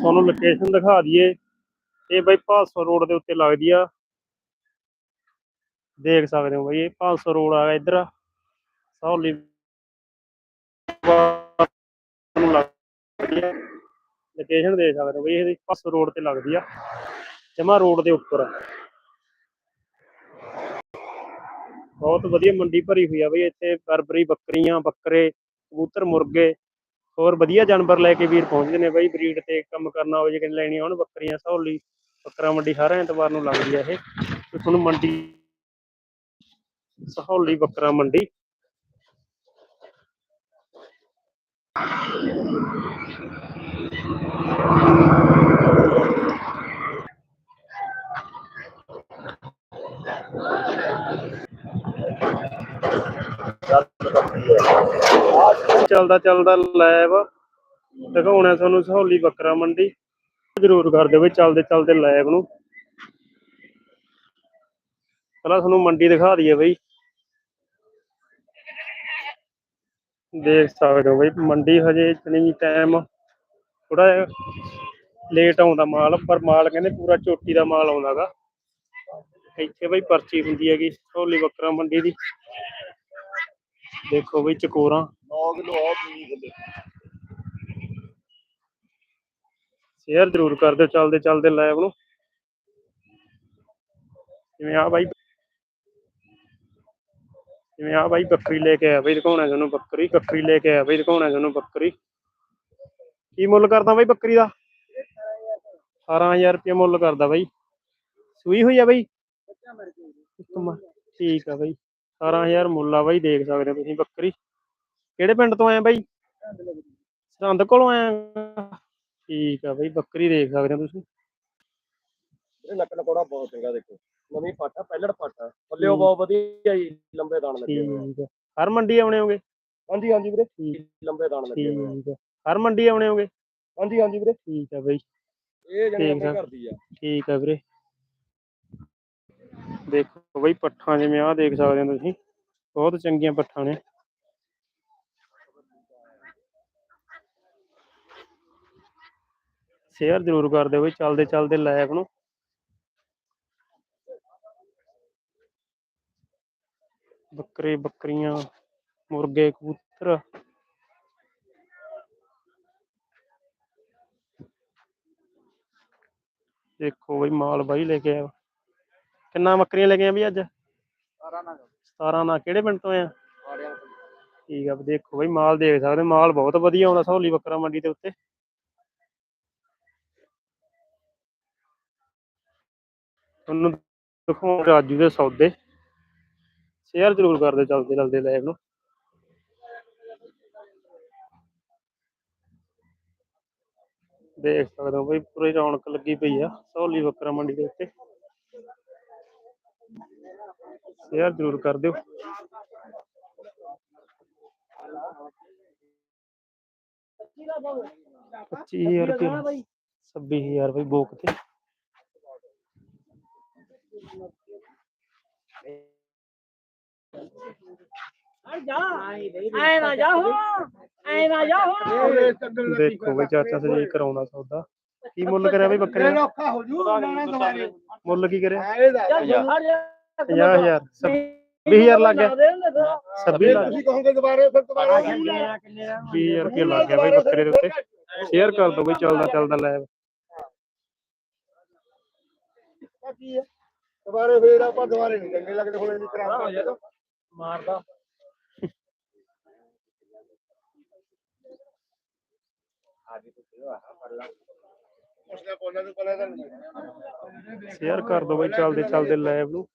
ਤੁਹਾਨੂੰ ਲੋਕੇਸ਼ਨ ਦਿਖਾ ਦਈਏ। ਇਹ ਬਾਈ 500 ਰੋਡ ਦੇ ਉੱਤੇ ਲੱਗਦੀ ਆ। ਦੇਖ ਸਕਦੇ ਹੋ ਬਾਈ, ਇਹ 500 ਰੋਡ ਆ ਗਿਆ ਇੱਧਰ। ਨੂੰ ਲੱਗਦੀ ਆ ਲੋਕੇਸ਼ਨ ਦੇਖ ਸਕਦੇ ਹੋ ਬਈ, ਇਹਦੀ 500 ਰੋਡ ਤੇ ਲੱਗਦੀ ਆ। ਜਮਾ ਰੋਡ ਦੇ ਉੱਪਰ। ਬਹੁਤ ਵਧੀਆ ਮੰਡੀ ਭਰੀ ਹੋਈ ਆ ਬਈ, ਇੱਥੇ ਬਰਬਰੀ ਬੱਕਰੀਆਂ, ਬੱਕਰੇ, ਕਬੂਤਰ, ਮੁਰਗੇ। ਹੋਰ ਵਧੀਆ ਜਾਨਵਰ ਲੈ ਕੇ ਵੀਰ ਪਹੁੰਚਦੇ ਨੇ ਬਈ, ਬਰੀਡ ਤੇ ਕੰਮ ਕਰਨਾ ਹੋਵੇ ਜੇ ਕਿਤੇ ਲੈਣੀ ਹੋਣ ਬੱਕਰੀਆਂ ਸਹੌਲੀ ਬੱਕਰਾ ਮੰਡੀ ਹਰ ਐਤਵਾਰ ਨੂੰ ਲੱਗਦੀ ਆ ਇਹ। ਤੇ ਤੁਹਾਨੂੰ ਮੰਡੀ ਸਹੌਲੀ, ਬੱਕਰਾ ਮੰਡੀ। ਚੱਲਦਾ ਚੱਲਦਾ ਲਾਈਵ ਦਿਖਾਉਣਾ ਤੁਹਾਨੂੰ ਸਹੌਲੀ ਬੱਕਰਾ ਮੰਡੀ। ਜ਼ਰੂਰ ਕਰ ਦਿਓ ਬਈ ਚੱਲਦੇ ਚੱਲਦੇ ਲਾਈਵ ਨੂੰ। ਪਹਿਲਾਂ ਤੁਹਾਨੂੰ ਮੰਡੀ ਦਿਖਾ ਦਈਏ ਬਈ। ਦੇਖ ਸਕਦੇ ਹੋ ਬਈ, ਮੰਡੀ ਹਜੇ ਇਤਨੀ ਟਾਈਮ ਥੋੜਾ ਲੇਟ ਆਉਂਦਾ ਮਾਲ, ਪਰ ਮਾਲ ਕਹਿੰਦੇ ਪੂਰਾ ਚੋਟੀ ਦਾ ਮਾਲ ਆਉਂਦਾਗਾ। ਇੱਥੇ ਬਈ ਪਰਚੀ ਹੁੰਦੀ ਹੈਗੀ ਸਹੌਲੀ ਬੱਕਰਾ ਮੰਡੀ ਦੀ। ਦੇਖੋ ਬਈ ਚਕੋਰਾਂ। 9 ਕਿਲੋ ਆ ਪੀਣੀ ਥੱਲੇ ਸ਼ੇਅਰ ਜ਼ਰੂਰ ਕਰ ਦਿਓ ਚੱਲਦੇ ਚੱਲਦੇ ਲਾਈਵ ਨੂੰ। ਜਿਵੇਂ ਆ ਬਾਈ ਜਿਵੇਂ ਆ ਬਾਈ ਬੱਕਰੀ ਲੈ ਕੇ ਆਇਆ ਬਈ ਦਿਖਾਉਣਾ ਤੁਹਾਨੂੰ ਬੱਕਰੀ ਬੱਕਰੀ ਲੈ ਕੇ ਆਇਆ ਬਈ ਦਿਖਾਉਣਾ ਤੁਹਾਨੂੰ ਬੱਕਰੀ। ਕੀ ਮੁੱਲ ਕਰਦਾ ਬਾਈ ਬੱਕਰੀ ਦਾ? 18000 ਰੁਪਏ ਮੁੱਲ ਕਰਦਾ ਬਾਈ। ਸੂਈ ਹੋਈ ਆ ਬਾਈ? ਠੀਕ ਆ ਬਾਈ। 18000 ਮੁੱਲ ਆ ਬਾਈ ਦੇਖ ਸਕਦੇ ਹੋ ਤੁਸੀਂ ਬੱਕਰੀ। ਕਿਹੜੇ ਪਿੰਡ ਤੋਂ ਆਏ ਬਾਈ? ਸਰਹੰਦ ਕੋਲੋਂ ਆਏ ਠੀਕ ਆ ਬਾਈ ਬੱਕਰੀ ਦੇਖ ਸਕਦੇ ਹੋ ਤੁਸੀਂ। ਇਹ ਨੱਕ ਨਕੋੜਾ ਬਹੁਤ ਚੰਗਾ ਦੇਖੋ। ਨਵੀਂ ਪਾਟਾ ਪਹਿਲੜ ਪਾਟਾ ਥੱਲੇ ਬਹੁਤ ਵਧੀਆ ਜੀ ਲੰਬੇ ਦਾਣ ਲੱਗੇ ਹੋਏ ਆ। ਠੀਕ ਆ। ਹਰ ਮੰਡੀ ਆਉਣੇ ਹੋਗੇ? ਹਾਂਜੀ ਹਾਂਜੀ ਵੀਰੇ। ਲੰਬੇ ਦਾਣ ਲੱਗੇ ਹੋਏ ਆ। ਠੀਕ ਆ। ਹਰ ਮੰਡੀ ਆਉਣੇ ਹੋਗੇ? ਹਾਂਜੀ ਹਾਂਜੀ ਵੀਰੇ। ਠੀਕ ਆ ਬਾਈ। ਇਹ। ਆਪਣੇ ਘਰ ਦੀ ਆ। ਠੀਕ ਆ ਵੀਰੇ। ਦੇਖੋ ਬਈ ਪੱਠਾਂ ਜਿਵੇਂ ਆਹ ਦੇਖ ਸਕਦੇ ਹੋ ਤੁਸੀਂ, ਬਹੁਤ ਚੰਗੀਆਂ ਪੱਠਾਂ ਨੇ। ਸ਼ੇਅਰ ਜ਼ਰੂਰ ਕਰ ਦਿਓ ਬਈ, ਚੱਲਦੇ ਚੱਲਦੇ ਲਾਈਵ ਨੂੰ। ਬੱਕਰੇ ਬੱਕਰੀਆਂ, ਮੁਰਗੇ ਕਬੂਤਰ। ਦੇਖੋ ਬਈ ਮਾਲ ਬਾਈ ਲੈ ਕੇ ਆਇਆ। ਕਿੰਨਾ ਬੱਕਰੀਆਂ ਲੈ ਕੇ ਬਈ ਅੱਜ? ਸਾਰਾ ਨਾ 17 ਨਾਲ। ਕਿਹੜੇ ਪਿੰਡ ਤੋਂ ਆੜਿਆਂ ਠੀਕ ਆ ਦੇਖੋ ਬਈ ਮਾਲ ਦੇਖ ਸਕਦੇ ਮਾਲ ਬਹੁਤ ਵਧੀਆ ਆਉਂਦਾ ਸਹੌਲੀ ਬੱਕਰਾ ਮੰਡੀ ਦੇ ਉੱਤੇ। ਤੁਹਾਨੂੰ ਦਿਖਾਉਂ ਰਾਜੂ ਦੇ ਸੌਦੇ। ਸ਼ੇਅਰ ਜ਼ਰੂਰ ਕਰ ਦਿਓ ਚੱਲਦੇ ਚੱਲਦੇ ਲਾਈਵ ਨੂੰ। ਦੇਖ ਸਕਦੇ ਹੋ ਬਈ ਪੂਰੀ ਰੌਣਕ ਲੱਗੀ ਪਈ ਆ ਸਹੌਲੀ ਬੱਕਰਾ ਮੰਡੀ ਦੇ ਉੱਤੇ। ਸ਼ੇਅਰ ਜ਼ਰੂਰ ਕਰ ਦਿਓ। ਪੱਚੀ ਹਜ਼ਾਰ ਰੁਪਏ। ਛੱਬੀ ਹਜ਼ਾਰ ਬਈ ਬੋਕ ਤੇ। ਐ ਨਾ ਜਾ ਹੋ। ਐ ਨਾ ਜਾ ਹੋ। ਦੇਖੋ ਬਈ ਚਾਚਾ ਸਜੇ ਕਰਾਉਂਦਾ ਸੌਦਾ। ਕੀ ਮੁੱਲ ਕਰਿਆ ਬਈ ਬੱਕਰੇ ਦਾ? ਔਖਾ ਹੋ ਜੂ ਲੈਣਾ ਦੁਬਾਰੇ। ਮੁੱਲ ਕੀ ਕਰਿਆ? ਇਹ ਦਾ ਜਾ ਜਾ। 50000 20000 ਲੱਗ ਗਿਆ। 26 ਲੱਗ ਤੁਸੀਂ ਕਹੋਗੇ ਦੁਬਾਰੇ ਫਿਰ ਦੁਬਾਰਾ 20000 ਰੁਪਏ ਲੱਗ ਗਿਆ ਬਈ ਬੱਕਰੇ ਦੇ ਉੱਤੇ। ਸ਼ੇਅਰ ਕਰ ਦਿਓ ਬਈ ਚੱਲਦਾ ਚੱਲਦਾ ਲਾਈਵ ਕੀ ਹੈ ਦੁਬਾਰੇ ਫੇਰ ਆਪਾਂ ਦੁਬਾਰੇ ਨਹੀਂ ਚੰਗੇ ਲੱਗਦੇ ਹੁਣ ਇਹਦੀ ਕਰਾ ਮਾਰਦਾ। ਉਸਨੇ ਬੋਲਣਾ ਤੋਂ ਪਹਿਲਾਂ ਤਾਂ ਸ਼ੇਅਰ ਕਰ ਦਿਓ ਬਈ ਚੱਲਦੇ ਚੱਲਦੇ ਲਾਈਵ ਨੂੰ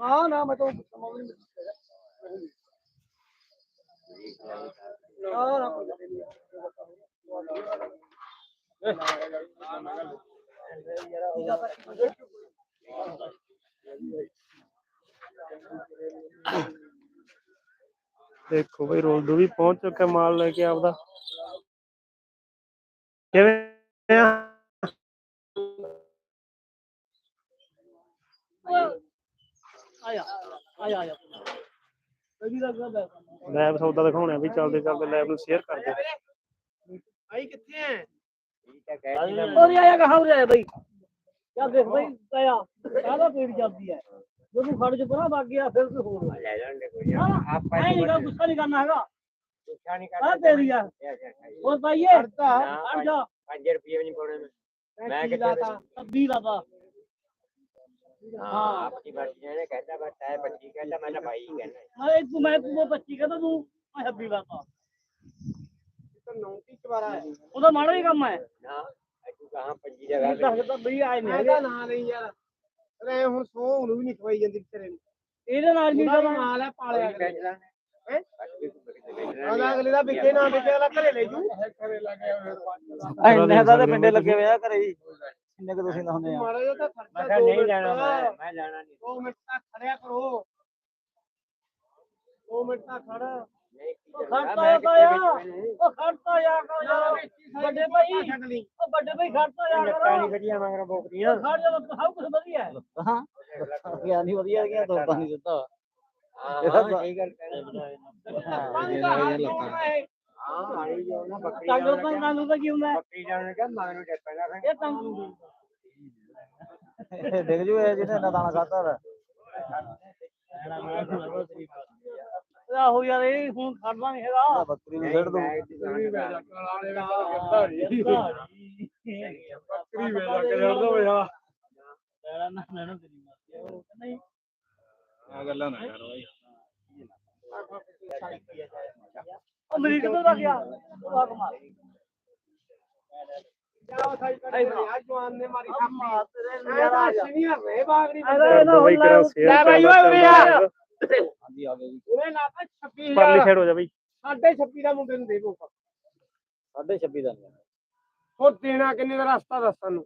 ਹਾਂ ਨਾ ਮੈਂ ਤਾਂ ਨਾ ਨਾ ਦੇਖੋ ਬਈ ਰੋਲਦੂ ਵੀ ਪਹੁੰਚ ਚੁੱਕਾ ਮਾਲ ਲੈ ਕੇ ਆਪਦਾ ਕਿਵੇਂ ਆ? ਆਇਆ ਆਇਆ ਆਇਆ ਕਦੀ ਲੱਗਦਾ ਬੈ ਲੈਬ ਸੌਦਾ ਦਿਖਾਉਣੇ ਆ ਵੀ ਚੱਲਦੇ ਚੱਲਦੇ ਲੈਬ ਨੂੰ ਸ਼ੇਅਰ ਕਰ ਆਈ ਕਿੱਥੇ ਹੈ ਔਰ ਆਇਆ ਕਹਾਂ ਉਰੇ ਆਇਆ ਬਈ? ਕਿਆ ਦੇਖ ਬਈ ਆਇਆ ਕਾਹਦਾ ਪੇੜ ਚੱਲਦੀ ਹੈ ਜਦੋਂ ਖੜ ਚ ਪਰਾਂ ਵਗ ਗਿਆ ਫਿਰ ਕੋਈ ਹੋਰ ਲੈ ਜਾਣਗੇ ਕੋਈ ਆਪਾਂ ਨਹੀਂ ਗਾ ਗੁੱਸਾ ਨਹੀਂ ਕਰਨਾ ਹੈਗਾ। ਗੁੱਸਾ ਨਹੀਂ ਕਰਨਾ ਤੇਰੀ ਆ। ਹੋਰ ਪਾਈਏ ਹਟਦਾ ਹਟ ਜਾ। 5 ਰੁਪਏ ਵੀ ਨਹੀਂ ਪਾਉਣੇ ਮੈਂ। ਮੈਂ ਕਿੱਥੇ 20 ਲਾਤਾ। ਹਾਂ ਆਪਣੀ ਮਰਜ਼ੀ ਨੇ ਕਹਿੰਦਾ ਬਸ ਹੈ 25 ਕਹਿੰਦਾ ਮੈਂ ਤਾਂ 22 ਕਹਿੰਦਾ। ਮੈਂ ਤੂੰ ਮੈਂ ਤੂੰ 25 ਕਹਿੰਦਾ ਤੂੰ ਮੈਂ 26 ਲਾਤਾ। ਉਹਦਾ ਮਾੜਾ ਹੀ ਕੰਮ ਹੈ। ਨਾ ਤੂੰ ਕਹਾਂ 25 ਇਹ ਜਗ੍ਹਾ ਤਾਂ ਤਾਂ ਬਈ ਆਏ ਨੇ ਇਹਦਾ ਨਾਂ ਨਹੀਂ ਯਾਰ। ਅਰੇ ਹੁਣ ਸੋ ਉਹਨੂੰ ਵੀ ਨਹੀਂ ਖਵਾਈ ਜਾਂਦੀ ਵਿਚਾਰੇ ਨੂੰ। ਇਹਦੇ ਨਾਲ ਨਹੀਂ ਕਰਨਾ ਮਾਲ ਹੈ ਪਾਲਿਆ ਲੈਣੇ। ਹੈਂ? ਉਹਦਾ ਅਗਲੇ ਦਾ ਵਿਕੇ ਨਾ ਵਿਕੇ ਅਗਲਾ ਘਰੇ ਲੈ ਜੂ। ਇੰਨੇ ਦਾ ਤੇ ਪਿੰਡੇ ਲੱਗੇ ਹੋਏ ਆ ਘਰੇ ਹੀ ਕਿੰਨੇ ਕੁ ਤੁਸੀਂ ਹੁੰਦੇ ਮਾੜਾ ਜਿਹਾ ਤਾਂ ਮੈਂ ਖਰਚਾ ਨਹੀਂ ਮੈਂ ਮੈਂ ਲੈਣਾ ਨਹੀਂ। ਦੋ ਮਿੰਟ ਤੱਕ ਖੜਿਆ ਕਰੋ। ਦੋ ਮਿੰਟ ਤੱਕ ਖੜ। ਨਹੀਂ ਉਹ ਖੜਤਾ ਆ ਤਾਇਆ ਉਹ ਖੜਤਾ ਆ ਕਰ ਯਾਰ। ਵੱਡੇ ਭਾਈ। ਛੱਡ ਲਈ। ਉਹ ਵੱਡੇ ਭਾਈ ਖੜਤਾ ਆ ਲੱਤਾਂ ਕਰ। ਨਹੀਂ ਵਧੀਆ ਮਗਰ ਬੋਕਦੀਆਂ। ਖੜ ਜਾ ਸਭ ਕੁਝ ਵਧੀਆ ਹੈ। ਹਾਂ। ਗਿਆ ਨਹੀਂ ਵਧੀਆ ਗਿਆ ਤੋਤਾ ਨਹੀਂ ਦਿੱਤਾ। ਡਿੱਗ ਜੂ ਇਹ ਜਿਹਨੇ ਨਾ ਦਾਣਾ ਖਾਤਾ ਆਹੋ ਯਾਰ ਇਹ ਹੁਣ ਖੜਨਾ ਨਹੀਂ ਹੈਗਾ। ਬੱਕਰੀ ਨੂੰ ਛੱਡ ਦੂ ਬੱਕਰੀ ਵੇਲਾ ਕੇ ਛੱਡ ਦੋ ਲੈਣਾ ਨਾ ਲੈਣਾ ਤੇਰੀ ਮਰਜ਼ੀ ਹੈ। ਉਹ ਕਹਿੰਦਾ ਨਹੀਂ। ਆ ਗੱਲਾਂ ਨਾ ਕਰ ਬਾਈ। ਉਹ ਮਰੀਜ਼ ਕਿੱਧਰ ਦਾ ਗਿਆ? ਉਹ ਆ ਕਮਾਲ। ਜਾ ਸਾਈ ਕਰ ਆ ਜਵਾਨ ਨੇ ਮਾਰੀ ਅੰਮਾ ਤੇਰੇ ਮੈਂ ਨਜ਼ਾਰਾ ਤਾਂ ਆ। ਜਾ ਸੀਨੀਅਰ ਰੇ ਬਾਗੜੀ ਇਹਦਾ ਇਹਨਾਂ ਬਈ ਹੁਣ ਕਰਾ ਲੈ ਸ਼ੇਅਰ ਲੈ ਬਾਈ ਓਏ ਉਰੇ ਆ। ਹਾਂਜੀ ਆ ਗਏ ਜੀ। ਉਹਨੇ ਲਾਤਾ 26000 ਪਰਲੀ ਸਾਈਡ ਹੋ ਜਾ ਬਈ। ਸਾਢੇ 26 ਦਾ ਮੁੰਡੇ ਨੂੰ ਦੇ ਦੋ ਸਾਢੇ 26 ਦਾ ਨਹੀਂ ਹੋਰ ਦੇਣਾ ਕਿੰਨੇ ਦਾ ਰਸਤਾ ਦੱਸ ਸਾਨੂੰ?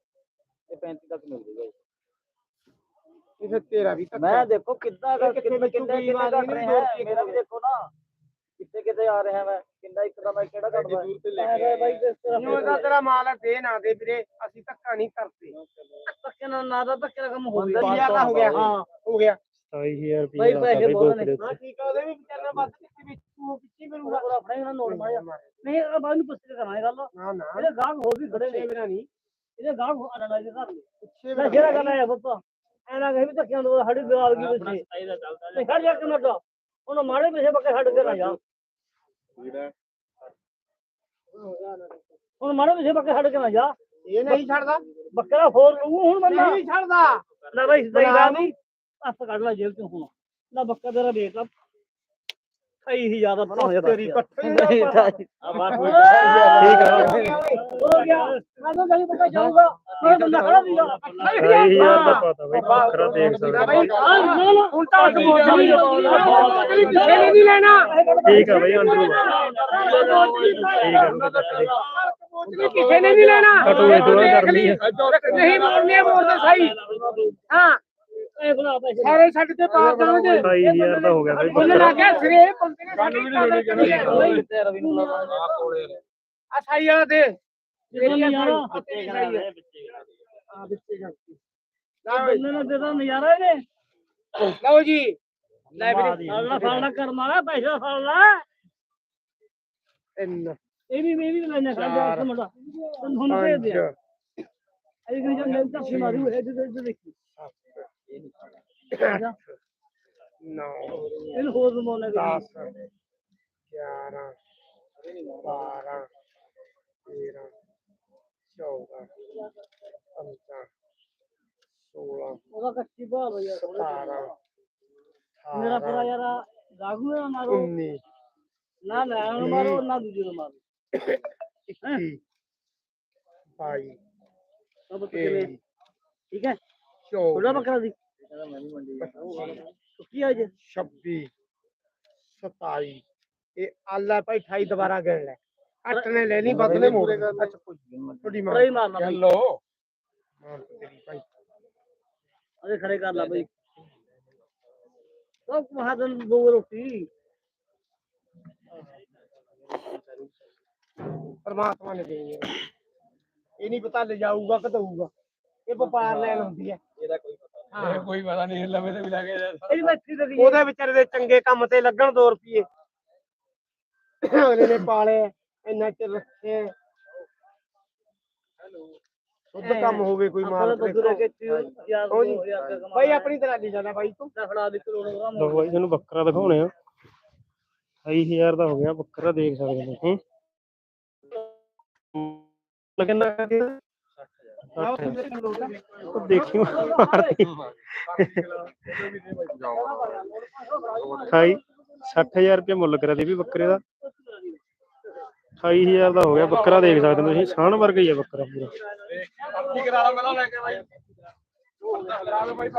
ਇਹ 35 ਤੱਕ ਮਿਲ ਜੂਗਾ ਫਿਰ ਤੇਰਾ ਵੀ ਧੱਕਾ। ਮੈਂ ਦੇਖੋ ਦਾ ਕਿੰਨੇ ਕਿੰਨੇ ਗਰੀਬ ਕਿੰਨੇ ਘਟ ਰਹੇ ਨੂੰ ਹੈ? ਮੇਰਾ ਵੀ ਦੇਖੋ ਨਾ ਕਿੱਥੇ ਕਿੱਥੇ ਆ ਰਿਹਾ ਮੈਂ ਕਿੰਨਾ ਇੱਕ ਦਾ ਮੈਂ ਕਿਹੜਾ ਘਟਦਾ ਮੈਂ ਬਾਈ ਕਿਸ ਤਰ੍ਹਾਂ ਨੂੰ ਇਹਦਾ ਤੇਰਾ ਮਾਲ ਹੈ ਦੇ ਨਾ ਦੇ ਵੀਰੇ ਅਸੀਂ ਧੱਕਾ ਨਹੀਂ ਕਰਦੇ। ਧੱਕੇ ਨਾਲ ਨਾ ਦਾ ਧੱਕੇ ਦਾ ਕੰਮ ਹੋ ਗਿਆ। ਇਹ ਤਾਂ ਹੋ ਗਿਆ ਹਾਂ ਹੋ ਗਿਆ। 27000 ਰੁਪਏ ਬਾਈ ਪੈਸੇ ਬਹੁਤ ਨੇ। ਹਾਂ ਠੀਕ ਆ ਉਹਦੇ ਵੀ ਵਿਚਾਰਨਾ ਵੱਧ ਕਿੱਥੇ ਵਿੱਚ ਤੂੰ ਪਿੱਛੇ ਮਿਲੂਗਾ। ਆਪਣਾ ਹੀ ਉਹਨਾਂ ਨੋਟ ਮਾਰਿਆ। ਨਹੀਂ ਇਹ ਬਾਈ ਨੂੰ ਪੁੱਛ ਕੇ ਕਰਾਂਗੇ ਗੱਲ। ਨਾ ਨਾ। ਇਹਦੇ ਗਾਹਕ ਹੋ ਵੀ ਖੜੇ ਨੇ। ਮੇਰਾ ਨਹੀਂ। ਇਹਦੇ ਗਾਹਕ ਹੋ ਦੇ ਘਰ ਦੇ ਪਿੱਛੇ ਮੈਂ ਜਿਹੜਾ ਗੱਲ ਹੈ ਪੁੱਤ ਐਨਾ ਕਹੇ ਵੀ ਧੱਕਿਆਂ ਤੋਂ ਸਾਡੀ ਦਿਵਾਲ ਕੀ ਪਿੱਛੇ। ਤੇ ਖੜ ਜਾ ਕੇ ਮਰ ਜਾ ਉਹਨਾਂ ਮਾੜੇ ਪਿੱਛੇ ਬੱਕੇ ਛੱਡ ਕੇ ਨਾ ਜਾ। ਹੁਣ ਮਾੜੇ ਪਿੱਛੇ ਬੱਕੇ ਛੱਡ ਕੇ ਨਾ ਜਾ। ਇਹ ਨਹੀਂ ਛੱਡਦਾ। ਬੱਕਰਾ ਫੋਰ ਲੂ ਹੁਣ ਬੰਦਾ। ਨਹੀਂ ਛੱਡਦਾ। ਲੈ ਬਾਈ ਸਹੀ ਗੱਲ ਨਹੀਂ। ਹੱਥ ਕੱਢ ਲੈ ਜੇਲ੍ਹ ਚੋਂ ਹੁਣ। ਲੈ ਬੱਕਾ ਤੇਰਾ ਵੇਚ ਲਾ। ਖਾਈ ਹੀ ਜ਼ਿਆਦਾ ਬਣਾ ਹੋ ਤੇਰੀ ਪੱਠੇ ਠੀਕ ਆ ਹੋ ਗਿਆ ਮੈਂ ਤਾਂ ਗਲੀ ਬੱਕਾ ਜਾਊਂਗਾ ਮੈਂ ਬੰਦਾ ਖੜਾ ਨਹੀਂ ਜਾ 27000 ਦਾ ਪਤਾ ਬਈ ਬੱਕਰਾ ਦੇਖ ਸਕਦਾ ਬਾਈ ਹਾਂ ਉਲਟਾ ਉਸ ਬੋਲ ਨਹੀਂ ਨਹੀਂ ਲੈਣਾ ਠੀਕ ਆ ਬਈ ਅੰਦਰੂ ਠੀਕ ਆ ਦੇ ਕਿਸੇ ਨੇ ਨਹੀਂ ਲੈਣਾ ਕਟੋ ਇਹ ਥੋੜਾ ਕਰਨੀ ਹੈ ਨਹੀਂ ਮੋੜਨੇ ਮੋੜਦੇ ਸਹੀ ਹਾਂ ਸਾਰੇ ਛੱਡ ਤੇ ਪਾ ਦੇਣਗੇ 27000 ਦਾ ਹੋ ਗਿਆ ਬਈ। ਉਹਨੇ ਬੱਕਰਾ ਲਾ ਕੇ ਸਿਰੇ ਬੰਦੇ ਨੇ ਸਾਡੇ ਨਾਲ ਤੇ ਰਵੀ ਨੂੰ ਲਾ ਆ ਕੋਲੇ ਆ ਸਾਈ ਵਾਲਾ ਦੇ। ਜਦੋਂ ਨਜ਼ਾਰਾ ਆ ਵਿੱਚੇ ਜਾਂਦੀ ਲਓ ਬੰਦੇ ਨੇ ਦੇਦਾ ਨਜ਼ਾਰਾ ਇਹਨੇ ਲਓ ਜੀ। ਲੈ ਵੀਰੇ। ਸਾਲਾ ਸਾਲਾ ਕਰ ਮਾਰਾ ਪੈਸਾ ਸਾਲਾ ਤਿੰਨ। ਇਹ ਵੀ ਵੀ ਲੈਣੇ ਇੱਕ ਮੁੰਡਾ। ਤੈਨੂੰ ਹੁਣ ਭੇਜ ਦਿਆ। ਇਹ ਜਦ ਮੈਂ ਤਾਂ ਮਾਰੂ ਤੇ ਤੇ ਦੇਖੀ। ਨੌ ਇਹਨੂੰ ਹੋਰ ਰਮੋਨੇ ਦੇ ਦਸ ਗਿਆਰਾਂ ਬਾਰਾਂ ਤੇਰਾਂ ਚੌਦਾਂ ਪੰਦਰਾਂ ਸੋਲਾਂ ਉਹਦਾ ਕੱਚੀ ਬਾਲ ਹੋਇਆ ਸਤਾਰਾਂ ਮੇਰਾ ਪਰਾ ਯਾਰ ਗਾਗੂ ਨਾ ਮਾਰੋ। ਉੱਨੀ ਨਾ ਨਾ ਉਹਨੂੰ ਮਾਰੋ ਨਾ ਦੂਜੇ ਨੂੰ ਮਾਰੋ। ਇੱਕੀ ਬਾਈ ਸਭ ਕਿਵੇਂ? ਠੀਕ ਹੈ? ਥੋੜਾ ਬੱਕਰਾ ਦੀ। ਸੁੱਕੀ ਆ ਜੇ ਛੱਬੀ ਸਤਾਈ ਇਹ ਆਲਾ ਭਾਈ 28 ਦੁਬਾਰਾ ਗਿਣ ਲੈ ਅੱਠ ਨੇ ਲੈ ਲਈ ਵੱਧ ਨੇ ਮੋੜ ਅੱਛਾ ਥੋੜੀ ਮਾਰ ਟਰਾਈ ਮਾਰਨਾ ਬਈ ਲੋ ਮਾਰ ਤੇਰੀ ਭਾਈ ਅਰੇ ਖੜੇ ਕਰ ਲਾ ਬਈ ਸਭ ਮਹਾਦਨ ਦੋ ਰੋਟੀ ਪਰਮਾਤਮਾ ਨੇ ਦੇਣੀ ਹੈ ਇਹ ਨਹੀਂ ਪਤਾ ਲੈ ਜਾਊਗਾ ਕਿ ਦਊਗਾ ਇਹ ਵਪਾਰ ਲੈਣ ਕੋਈ ਪਤਾ ਨਹੀਂ ਲਵੇ ਤੇ ਵੀ ਲੱਗੇ ਇਹਦੀ ਉਹਦੇ ਵਿਚਾਰੇ ਦੇ ਚੰਗੇ ਕੰਮ ਤੇ ਲੱਗਣ 2 ਰੁਪਏ ਅਗਲੇ ਨੇ ਪਾਲੇ ਇੰਨਾ ਚਿਰ ਰੱਖੇ। ਸ਼ੁੱਧ ਕੰਮ ਹੋਵੇ ਕੋਈ ਮਾਲ ਕੇ ਬਾਈ ਆਪਣੀ ਤਰ੍ਹਾਂ ਨਹੀਂ ਜਾਣਾ ਬਾਈ ਤੂੰ। ਫੜਾ ਦੇ ਕਰੋੜ ਲਓ ਬਾਈ ਤੁਹਾਨੂੰ ਬੱਕਰਾ ਦਿਖਾਉਣੇ ਆ। 28000 ਦਾ ਹੋ ਗਿਆ ਬੱਕਰਾ ਦੇਖ ਸਕਦੇ ਹੋ ਹੂੰ ਲਗਨਾ ਕਿ ਉਹ ਦੇਖੀ ਮਾਰਦੀ। ਅਠਾਈ 60000 ਰੁਪਏ ਮੁੱਲ ਕਰਿਆ ਤੇ ਵੀ ਬੱਕਰੇ ਦਾ। 28000 ਦਾ ਹੋ ਗਿਆ ਬੱਕਰਾ ਦੇਖ ਸਕਦੇ ਹੋ ਤੁਸੀਂ ਸਾਣ ਵਰਗਾ ਹੀ ਆ ਬੱਕਰਾ ਪੂਰਾ।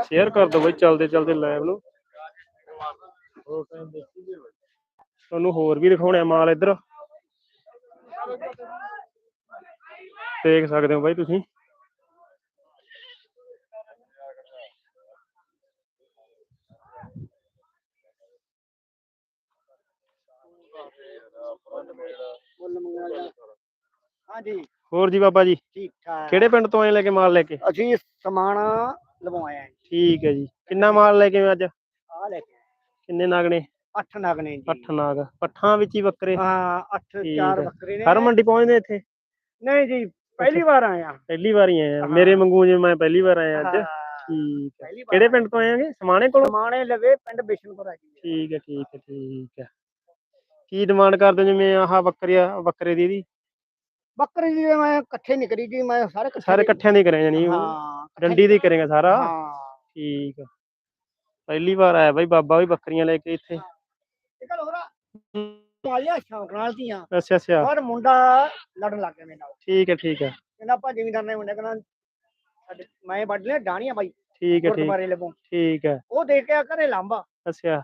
ਸ਼ੇਅਰ ਕਰ ਦਿਓ ਬਾਈ ਚੱਲਦੇ ਚੱਲਦੇ ਲਾਈਵ ਨੂੰ। ਤੁਹਾਨੂੰ ਹੋਰ ਵੀ ਦਿਖਾਉਣੇ ਆ ਮਾਲ ਇੱਧਰ। ਦੇਖ ਸਕਦੇ ਹੋ ਬਾਈ ਤੁਸੀਂ। ਹਾਂਜੀ। ਹੋਰ ਜੀ ਬਾਬਾ ਜੀ? ਠੀਕ ਠਾਕ ਕਿਹੜੇ ਪਿੰਡ ਤੋਂ ਆਏ ਲੈ ਕੇ ਮਾਲ ਲੈ ਕੇ? ਅਸੀਂ ਸਮਾਨ ਲਵਾਇਆ ਹੈ ਠੀਕ ਹੈ ਜੀ। ਕਿੰਨਾ ਮਾਲ ਲੈ ਕੇ ਆਏ ਅੱਜ? ਆ ਲੈ ਕੇ ਕਿੰਨੇ ਨਾਗ ਨੇ? ਅੱਠ ਨਗ ਨੇ ਜੀ। ਅੱਠ ਨਾਗ। ਪੱਠਾਂ ਵਿੱਚ ਹੀ ਬੱਕਰੇ ਹਾਂ ਅੱਠ ਠੀਕ ਚਾਰ ਹੈ। ਬੱਕਰੇ ਨੇ। ਹਰ ਮੰਡੀ ਪਹੁੰਚਦੇ ਇੱਥੇ? ਨਹੀਂ ਜੀ ਪਹਿਲੀ ਵਾਰ ਆਇਆ ਪਹਿਲੀ ਵਾਰ ਹੀ ਆਏ ਆ ਹਾਂ। ਮੇਰੇ ਵਾਂਗੂ ਜਿਵੇਂ ਮੈਂ ਪਹਿਲੀ ਵਾਰ ਆਇਆ ਅੱਜ। ਹਾਂ, ਠੀਕ ਹੈ। ਪਹਿਲੀ ਵਾਰ ਕਿਹੜੇ ਪਿੰਡ ਤੋਂ ਆਏ ਆਂਗੇ ਸਮਾਣੇ ਕੋਲੋਂ? ਸਮਾਣੇ ਲਵੇ ਪਿੰਡ ਬਿਸ਼ਨਪੁਰ ਆ ਜੀ। ਠੀਕ ਹੈ ਠੀਕ ਹੈ ਠੀਕ ਹੈ। ਕੀ ਡਿਮਾਂਡ ਕਰਦੇ ਹੋ ਜਿਵੇਂ ਆਹ ਬੱਕਰੀ ਆ ਬੱਕਰੇ ਦੀ ਇਹਦੀ? ਬੱਕਰੀ ਦੀ ਮੈਂ ਇਕੱਠੇ ਨਹੀਂ ਕਰੀ ਜੀ ਮੈਂ ਸਾਰੇ ਇਕੱਠੇ ਸਾਰੇ ਇਕੱਠਿਆਂ ਦੀ ਕਰੇ ਜਾਨੀ ਹਾਂ ਇਕੱਠੇ- ਡੰਡੀ ਦੀ ਕਰੇਗਾ ਸਾਰਾ? ਹਾਂ। ਠੀਕ ਪਹਿਲੀ ਵਾਰ ਆਇਆ ਬਾਈ ਬਾਬਾ ਵੀ ਬੱਕਰੀਆਂ ਲੈ ਕੇ ਇੱਥੇ। ਇਹ ਗੱਲ ਹੋਰ ਵਾਲਿਆ ਸ਼ੌਂਕ ਨਾਲ ਦੀਆਂ ਅੱਛਾ ਅੱਛਾ। ਪਰ ਮੁੰਡਾ ਲੜਨ ਲੱਗ ਗਿਆ ਮੇਰੇ ਨਾਲ। ਠੀਕ ਹੈ ਠੀਕ ਹੈ ਕਹਿੰਦਾ ਆਪਾਂ ਜ਼ਿਮੀਂਦਾਰ ਨੇ ਮੁੰਡਾ ਕਹਿੰਦਾ ਸਾਡੇ ਮੈਂ ਵੱਢ ਲਿਆ ਡਾਣੀਆਂ ਬਾਈ ਠੀਕ ਹੈ ਠੀਕ। ਗੁਰਦੁਆਰੇ ਲਵੋਂ ਠੀਕ ਹੈ ਉਹ ਦੇ ਕੇ ਆ ਘਰੇ ਲਾਂਬਾ ਅੱਛਾ।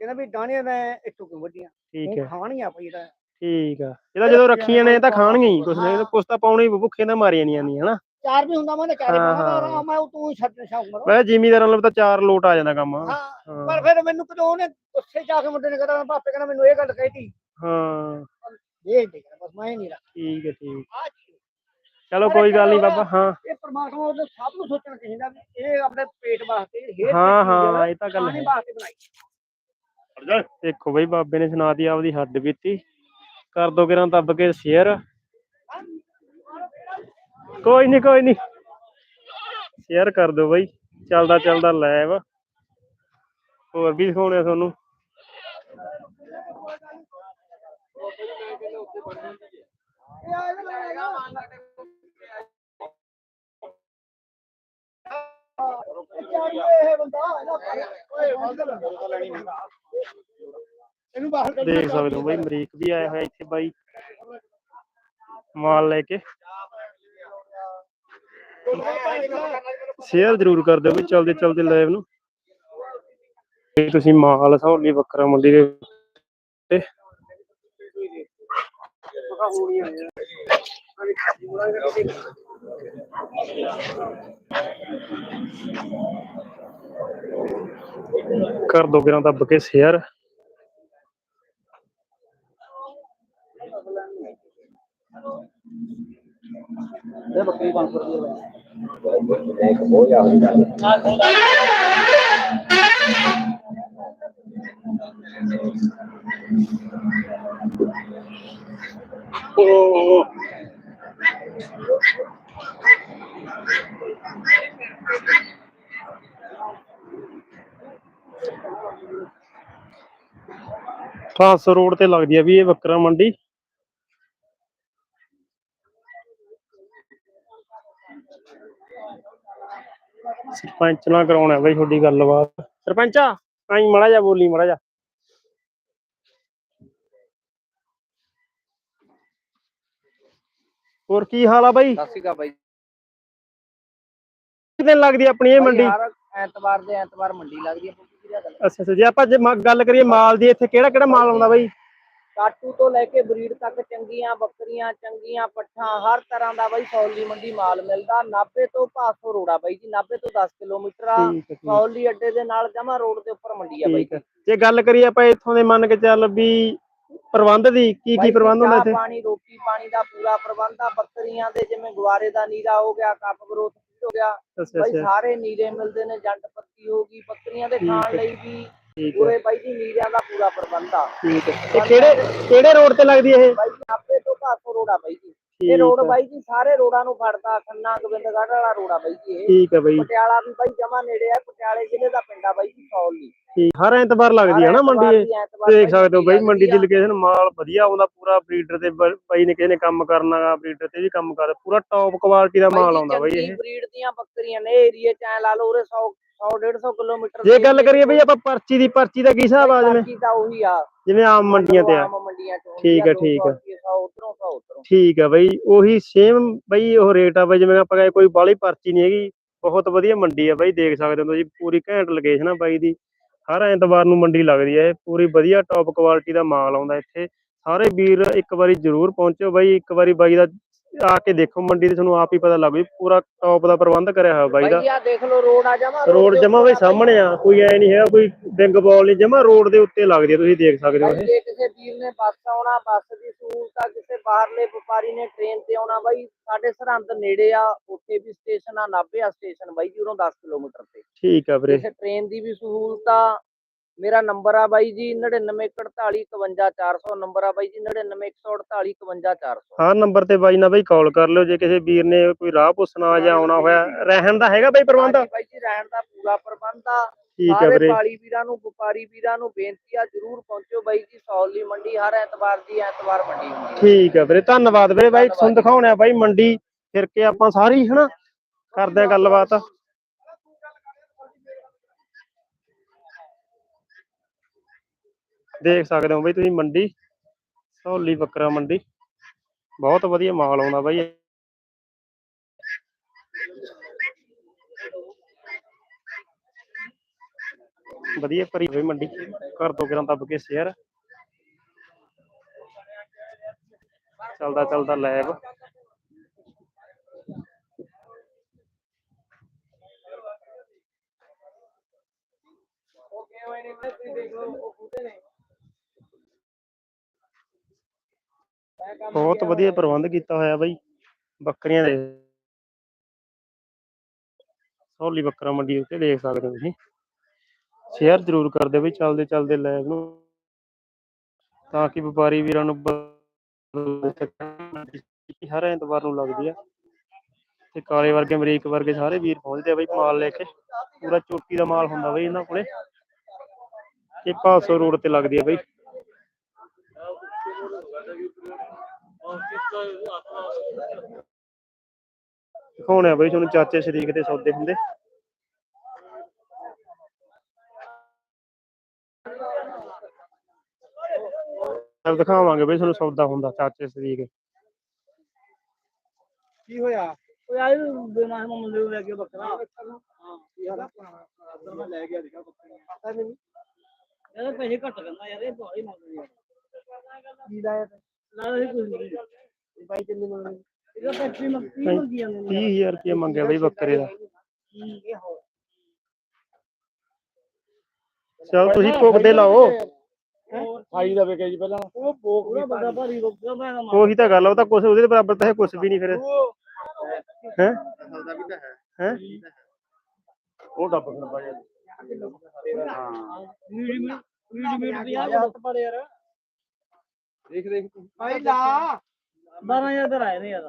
ਕਹਿੰਦਾ ਵੀ ਡਾਣੀਆਂ ਮੈਂ ਇੱਥੋਂ ਕਿਉਂ ਵੱਢੀਆਂ? ਠੀਕ ਹੈ। ਖਾਣੀਆਂ ਪਈ ਇਹਦਾ ਠੀਕ ਆ। ਇਹਦਾ ਜਦੋਂ ਰੱਖੀਆਂ ਨੇ ਇਹ ਤਾਂ ਖਾਣਗੀਆਂ ਹੀ ਕੁਛ ਨਾ ਕੁਛ- ਤਾਂ ਪਾਉਣੇ ਭੁੱਖੇ ਨਾ ਮਾਰੀਆਂ ਨਹੀਂ ਜਾਂਦੀਆਂ ਹਨਾ? ਚਾਰ ਵੀ ਹੁੰਦਾ ਮੈਂ ਚਾਰੇ ਪਾਉਂਦਾ। ਮੈਂ ਉਹ ਤੂੰ ਛੱਡ ਸ਼ੌਂਕ ਮਰੋ ਵੈਸੇ ਜ਼ਿਮੀਦਾਰਾਂ ਨਾਲ ਤਾਂ ਚਾਰ ਲੋਟ ਆ ਜਾਂਦਾ ਕੰਮ। ਹਾਂ ਪਰ ਫਿਰ ਮੈਨੂੰ ਕਦੋਂ ਉਹਨੇ ਗੁੱਸੇ ਆ ਕੇ ਮੁੰਡੇ ਨੇ ਕਹਿੰਦਾ ਪਾਪੇ ਕਹਿੰਦਾ ਮੈਨੂੰ ਇਹ ਗੱਲ ਕਹਿਤੀ। ਹਾਂ। ਦੇਖ ਦੇ ਬਸ ਮੈਂ ਨਹੀਂ ਰੱਖ ਠੀਕ ਹੈ ਠੀਕ। ਚਲੋ ਕੋਈ ਗੱਲ ਨਹੀਂ ਬਾਬਾ ਹਾਂ। ਇਹ ਪਰਮਾਤਮਾ ਉਹਦੇ ਸਭ ਨੂੰ ਸੋਚਣਾ ਚਾਹੀਦਾ ਵੀ ਇਹ ਆਪਣੇ ਪੇਟ ਵਾਸਤੇ ਹਾਂ ਹਾਂ ਇਹ ਤਾਂ ਗੱਲ ਹੈ। ਵਾਸਤੇ ਬਣਾਈ। ਦੇਖੋ ਬਈ ਬਾਬੇ ਨੇ ਸੁਣਾਤੀ ਆਪਦੀ ਹੱਡ ਬੀਤੀ। ਕਰ ਦੋ ਕਿਰਾਂ ਦੱਬ ਕੇ ਸ਼ੇਅਰ। ਕੋਈ ਨਹੀਂ ਕੋਈ ਨਹੀਂ ਸ਼ੇਅਰ ਕਰ ਦਿਓ ਬਈ। ਚੱਲਦਾ ਚੱਲਦਾ ਲਾਈਵ ਹੋਰ ਵੀ ਦਿਖਾਉਣੇ ਤੁਹਾਨੂੰ। ਇਹ ਦੇਖ ਸਕਦੇ ਹੋ ਬਈ, ਅਮਰੀਕ ਵੀ ਆਇਆ ਹੋਇਆ ਇੱਥੇ ਬਾਈ। ਮਾਲ ਲੈ ਕੇ। ਸ਼ੇਅਰ ਜ਼ਰੂਰ ਕਰ ਦਿਓ ਵੀ ਚਲਦੇ ਚਲਦੇ ਲਾਈਵ ਨੂੰ। ਤੇ ਤੁਸੀਂ ਮਾਲ ਸਹੌਲੀ ਬੱਕਰਾ ਮੰਡੀ ਦੇ ਉੱਤੇ। ਕਰ ਦੋ ਕਿਰਾਂ ਦੱਬ ਕੇ ਸ਼ੇਅਰ ਇਹ ਬੱਕਰੀ 500 ਟ੍ਰਾਂਸਫਰ ਰੋਡ ਤੇ ਲੱਗਦੀ ਆ ਵੀ ਇਹ ਬੱਕਰਾ ਮੰਡੀ। ਸਰਪੰਚ ਨਾਲ ਕਰਾਉਣਾ ਬਈ ਤੁਹਾਡੀ ਗੱਲਬਾਤ। ਸਰਪੰਚਾ? ਆਈ ਮੜਾ ਜਾ ਬੋਲੀ ਮੜਾ ਜਾ ਹੋਰ ਕੀ ਹਾਲ ਆ ਬਾਈ? ਸਤਿ ਸ਼੍ਰੀ ਅਕਾਲ ਬਾਈ। ਕਿੰਨੇ ਲੱਗਦੀ ਆ ਆਪਣੀ ਇਹ ਮੰਡੀ? ਯਾਰ ਐਤਵਾਰ ਦੇ ਐਤਵਾਰ ਮੰਡੀ ਲੱਗਦੀ ਹੈ ਗੱਲ ਅੱਛਾ ਅੱਛਾ ਜੇ ਆਪਾਂ ਜੇ ਮ- ਗੱਲ ਕਰੀਏ ਮਾਲ ਦੀ ਇੱਥੇ ਕਿਹੜਾ ਕਿਹੜਾ ਮਾਲ ਆਉਂਦਾ ਬਾਈ? ਕਾਟੂ ਤੋਂ ਲੈ ਕੇ ਬਰੀਡ ਤੱਕ ਚੰਗੀਆਂ ਬੱਕਰੀਆਂ ਚੰਗੀਆਂ ਪੱਠਾਂ ਹਰ ਤਰ੍ਹਾਂ ਦਾ ਬਾਈ ਸੌਲੀ ਮੰਡੀ ਮਾਲ ਮਿਲਦਾ। ਨਾਭੇ ਤੋਂ ਭਾਸੋ ਆ ਬਾਈ ਜੀ ਨਾਭੇ ਤੋਂ 10 ਕਿਲੋਮੀਟਰ ਆ। ਠੀਕ ਹੈ, ਸੌਲੀ ਅੱਡੇ ਦੇ ਨਾਲ ਜਮਾ ਰੋਡ ਦੇ ਉੱਪਰ ਮੰਡੀ ਆ ਬਾਈ ਠੀਕ ਹੈ। ਜੇ ਗੱਲ ਕਰੀਏ ਆਪਾਂ ਇੱਥੋਂ ਦੇ ਮੰਨ ਕੇ ਚੱਲ ਵੀ ਪ੍ਰਬੰਧ ਦੀ? ਕੀ ਕੀ ਪ੍ਰਬੰਧ ਹੁੰਦਾ ਇੱਥੇ? ਪਾਣੀ ਰੋਟੀ ਪਾਣੀ ਦਾ ਪੂਰਾ ਪ੍ਰਬੰਧ ਆ ਬੱਕਰੀਆਂ ਦੇ ਜਿਵੇਂ ਗੁਆਰੇ ਦਾ ਨੀਰਾ ਹੋ ਗਿਆ ਕੱਪ ਗਰੋਥ ਹੋ ਗਿਆ। ਬਾਈ ਸਾਰੇ ਨੀਰੇ ਮਿਲਦੇ ਨੇ ਜੰਡ ਪੱਤੀ ਹੋ ਗਈ ਬੱਕਰੀਆਂ ਦੇ ਖਾਣ। ਲਈ ਵੀ ਪੂਰੇ ਬਾਈ ਜੀ ਨੀਰਿਆਂ ਦਾ ਪੂਰਾ ਪ੍ਰਬੰਧ ਆ। ਠੀਕ ਹੈ। ਇਹ ਕਿਹੜੇ ਕਿਹੜੇ ਰੋਡ ਤੇ ਲੱਗਦੀ ਇਹ? ਬਾਈ ਜੀ ਆਪੇ ਤੋਂ ਭਾਸੋ ਰੋਡ ਆ ਬਾਈ ਜੀ। ਇਹ ਰੋਡ। ਬਾਈ ਜੀ ਸਾਰੇ ਰੋਡਾਂ ਨੂੰ ਫੜਦਾ ਖੰਨਾ ਗੋਬਿੰਦਗੜ੍ਹ ਵਾਲਾ ਰੋਡ ਆ ਬਾਈ ਜੀ ਇਹ। ਠੀਕ ਹੈ ਬਈ। ਪਟਿਆਲਾ ਵੀ ਬਾਈ ਜਮਾ ਨੇੜੇ ਆ ਪਟਿਆਲੇ ਜ਼ਿਲ੍ਹੇ ਦਾ ਪਿੰਡ ਆ ਬਾਈ ਜੀ ਸੌਲੀ ਹਰ ਐਤਵਾਰ ਲੱਗਦੀ ਹੈ ਨਾ ਮੰਡੀ ਇਹ। ਦੇਖ ਸਕਦੇ ਹੋ ਬਈ ਮੰਡੀ ਦੀ ਲੋਕੇਸ਼ਨ ਮਾਲ ਵਧੀਆ ਆਉਂਦਾ ਪੂਰਾ ਬਰੀਡਰ ਤੇ ਬਾਈ ਨੇ ਕਿਸੇ ਨੇ ਕੰਮ ਕਰਨਾਗਾ ਬਰੀਡਰ ਤੇ ਵੀ ਕੰਮ ਕਰਦਾ ਪੂਰਾ ਟੌਪ ਕੁਆਲਿਟੀ ਦਾ ਮਾਲ ਆਉਂਦਾ ਬਈ ਇਹ। ਬਰੀਡ ਦੀਆਂ ਬੱਕਰੀਆਂ ਨੇ ਏਰੀਏ ਚ ਐ ਲਾ ਲਓ ਉਰੇ 100 100 150 ਕਿਲੋਮੀਟਰ ਜੇ ਗੱਲ ਕਰੀਏ ਬਈ ਆਪਾਂ ਪਰਚੀ ਦੀ ਪਰਚੀ ਦਾ ਕੀ ਹਿਸਾਬ ਆ ਜਿਵੇਂ? ਦਾ ਉਹੀ ਆ। ਜਿਵੇਂ ਆਮ ਮੰਡੀਆਂ ਤੇ ਆ। ਆਮ ਮੰਡੀਆਂ ਚ ਹੁੰਦੀ ਠੀਕ ਆ, ਠੀਕ ਹੈ। 200 ਉਧਰੋਂ 100 ਉਧਰੋਂ। ਠੀਕ ਹੈ ਬਈ ਉਹੀ ਸੇਮ ਬਈ ਉਹ ਰੇਟ ਆ ਬਈ ਜਿਵੇਂ ਆਪਾਂ ਕਹੇ ਕੋਈ ਬਾਹਲੀ ਪਰਚੀ ਨਹੀਂ ਹੈਗੀ ਬਹੁਤ ਵਧੀਆ ਮੰਡੀ ਆ ਬਈ ਦੇਖ ਸਕਦੇ ਹੋ ਤੁਸੀਂ ਪੂਰੀ ਘੈਂਟ ਲੋਕੇਸ਼ਨ ਆ ਬਾਈ ਦੀ। ਹਰ ਐਤਵਾਰ ਨੂੰ ਮੰਡੀ ਲੱਗਦੀ ਹੈ। ਪੂਰੀ ਵਧੀਆ ਟੌਪ ਕੁਆਲਿਟੀ ਦਾ ਮਾਲ ਆਉਂਦਾ ਇੱਥੇ। ਸਾਰੇ ਵੀਰ ਇੱਕ ਵਾਰੀ ਜ਼ਰੂਰ ਪਹੁੰਚੋ ਬਾਈ। ਇੱਕ ਵਾਰੀ ਬਾਈ ਦਾ ਆ ਕੇ ਦੇਖੋ ਮੰਡੀ ਤੇ ਤੁਹਾਨੂੰ ਆਪ ਹੀ ਪਤਾ ਲੱਗ ਜੂ ਪੂਰਾ ਟੌਪ ਦਾ ਪ੍ਰਬੰਧ ਕਰਿਆ ਹੋਇਆ ਬਾਈ ਦਾ। ਬਾਈ ਆ ਦੇਖ ਲਓ ਰੋਡ ਆ ਜਮਾ ਰੋਡ ਜਮਾ ਬਈ ਸਾਹਮਣੇ ਆ। ਕੋਈ ਐ ਨਹੀਂ ਹੈਗਾ ਕੋਈ ਬਿੰਗ ਬਾਲ ਨਹੀਂ। ਜਮਾ ਰੋਡ ਦੇ ਉੱਤੇ ਲੱਗਦੀ ਆ ਤੁਸੀਂ ਦੇਖ ਸਕਦੇ ਹੋ ਇਹ। ਜੇ ਕਿਸੇ ਵੀਰ ਨੇ ਬੱਸ ਆਉਣਾ ਬੱਸ ਦੀ ਸਹੂਲਤ ਕਿਸੇ ਬਾਹਰਲੇ ਵਪਾਰੀ ਨੇ ਟ੍ਰੇਨ ਤੇ ਆਉਣਾ ਬਾਈ ਸਾਡੇ ਸਰਹੰਦ ਨੇੜੇ ਆ ਉੱਥੇ ਵੀ ਸਟੇਸ਼ਨ ਆ ਨਾਭੇ ਆ ਸਟੇਸ਼ਨ ਬਾਈ ਜੀ ਉਰੋਂ 10 ਕਿਲੋਮੀਟਰ ਤੇ। ਠੀਕ ਆ ਵੀਰੇ। ਕਿਸੇ ਟ੍ਰੇਨ ਦੀ ਵੀ ਸਹੂਲਤ ਆ ਮੇਰਾ ਨੰਬਰ ਆ ਬਾਈ ਜੀ 9914451400 ਨੰਬਰ ਆ ਬਾਈ ਜੀ 9914451400 ਹਾਂ ਨੰਬਰ ਤੇ ਬਾਈ ਨਾਲ ਬਾਈ ਕਾਲ ਕਰ ਲਿਓ ਜੇ ਕਿਸੇ ਵੀਰ ਨੇ ਕੋਈ ਰਾਹ ਪੁੱਛਣਾ ਜਾਂ ਆਉਣਾ ਹੋਇਆ ਰਹਿਣ ਦਾ ਹੈਗਾ ਬਾਈ ਪ੍ਰਬੰਧ? ਬਾਈ ਜੀ ਰਹਿਣ ਦਾ ਪੂਰਾ ਪ੍ਰਬੰਧ ਆ। ਠੀਕ ਸਾਰੇ ਵੀਰੇ। ਪਾਲੀ ਵੀਰਾਂ ਨੂੰ ਵਪਾਰੀ ਵੀਰਾਂ ਨੂੰ ਬੇਨਤੀ ਆ ਜਰੂਰ ਪਹੁੰਚੋ ਬਾਈ ਜੀ ਸੌਲੀ ਮੰਡੀ ਹਰ ਐਤਵਾਰ ਦੀ ਐਤਵਾਰ ਮੰਡੀ ਹੁੰਦੀ ਹੈ ਠੀਕ ਆ ਵੀਰੇ ਧੰਨਵਾਦ ਵੀਰੇ ਬਾਈ ਤੁਹਾਨੂੰ ਦਿਖਾਉਣਾ ਬਾਈ ਮੰਡੀ ਫਿਰ ਕੇ ਆਪਾਂ ਸਾਰੀ ਹਨਾ? ਕਰਦੇ ਆ ਗੱਲਬਾਤ। ਦੇਖ ਸਕਦੇ ਹੋ ਬਾਈ ਤੁਸੀਂ ਮੰਡੀ ਸਹੌਲੀ ਬੱਕਰਾ ਮੰਡੀ। ਬਹੁਤ ਵਧੀਆ ਮਾਲ ਆਉਂਦਾ ਬਾਈ। ਵਧੀਆ ਭਰੀ ਹੋਈ ਮੰਡੀ, ਘਰ ਤੋਂ ਕਿਰਾਂ ਦੱਬ ਕੇ ਸ਼ੇਅਰ। ਚੱਲਦਾ ਚੱਲਦਾ ਲੈਬ ਬਹੁਤ ਵਧੀਆ ਪ੍ਰਬੰਧ ਕੀਤਾ ਹੋਇਆ ਬਾਈ, ਬੱਕਰੀਆਂ ਦੇ। ਸੋਲੀ ਬੱਕਰਾ ਮੰਡੀ ਉੱਤੇ ਦੇਖ ਸਕਦੇ ਹੋ ਤੁਸੀਂ। ਸ਼ੇਅਰ ਜ਼ਰੂਰ ਕਰ ਦਿਓ ਬਈ ਚੱਲਦੇ ਚੱਲਦੇ ਲੈਬ ਨੂੰ, ਤਾਂ ਕਿ ਵਪਾਰੀ ਵੀਰਾਂ ਨੂੰ ਹਰ ਐਤਵਾਰ ਨੂੰ ਲੱਗਦੀ ਆ। ਤੇ ਕਾਲੇ ਵਰਗੇ, ਅਮਰੀਕ ਵਰਗੇ ਸਾਰੇ ਵੀਰ ਪਹੁੰਚਦੇ ਆ ਬਈ ਮਾਲ ਲੈ ਕੇ। ਪੂਰਾ ਚੋਟੀ ਦਾ ਮਾਲ ਹੁੰਦਾ ਬਈ ਇਹਨਾਂ ਕੋਲੇ। ਇਹ 500 ਰੋਡ ਤੇ ਲੱਗਦੀ ਆ ਬਈ। ਦਿਖਾਉਣੇ ਆ ਬਈ ਤੁਹਾਨੂੰ ਚਾਚੇ ਸ਼ਰੀਕ ਦੇ ਸੌਦੇ ਹੁੰਦੇ। ਸਭ ਦਿਖਾਵਾਂਗੇ ਬਈ ਤੁਹਾਨੂੰ ਸੌਦਾ ਹੁੰਦਾ ਚਾਚੇ ਸ਼ਰੀਕ। ਕੀ ਹੋਇਆ? ਉਹ ਬਿਨਾ ਮੁੰਡੇ ਨੂੰ ਲੈ ਕੇ ਬੱਕਰਾ। ਹਾਂ ਯਾਰ ਅਸਲ ਮੈਂ ਲੈ ਗਿਆ ਸੀਗਾ ਬੱਕਰੀਆਂ ਪਤਾ ਨਹੀਂ ਇਹਦੇ ਪੈਸੇ ਘੱਟ ਕਰਨਾ ਯਾਰ ਇਹ ਭਾਰੀ ਮੰਗਦੇ ਯਾਰ ਕੀ ਲਾਇਆ ਤੇ? ਨਾ ਇਹ ਕੁਝ ਨਹੀਂ। ਬਾਈ ਕਿੰਨੀ ਮੰਗਣੀ ਇਹਦਾ ਫੈਕਟਰੀ ਮੰਗ 30 ਮੰਗੀ ਜਾਂਦੇ ਨੇ 30000 ਰੁਪਏ ਮੰਗਿਆ ਬਈ ਬੱਕਰੇ ਦਾ। ਹੋ ਚਲ ਤੁਸੀਂ ਭੁਗਦੇ ਲਾਓ। ਖਾਈ ਦਾ ਵੇਖਿਆ ਜੀ ਪਹਿਲਾਂ। ਉਹ ਬੋਕ ਪੂਰਾ ਵੱਡਾ ਭਾਰੀ ਬੱਕਰਾ ਮੈਂ ਨਾ ਉਹੀ ਤਾਂ ਗੱਲ ਆ ਉਹ ਤਾਂ ਕੁਛ ਉਹਦੇ ਬਰਾਬਰ ਤਾਂ ਹੈ ਕੁਛ ਵੀ ਨਹੀਂ ਫਿਰ। ਹੈ? ਸੌਦਾ ਵੀ ਤਾਂ ਹੈ। ਹੈ? ਉਹ ਡੱਬ ਕਰ ਪਾਇਆ ਮੀਡੀ ਮੀਡੀ ਮੀਡੀ ਹੱਥ ਪਰ ਯਾਰ। ਦੇਖ ਦੇਖ ਤੂੰ। ਬਾਈ ਲਾ 12000 ਤੇ ਆਏ ਨੇ ਯਾਰ।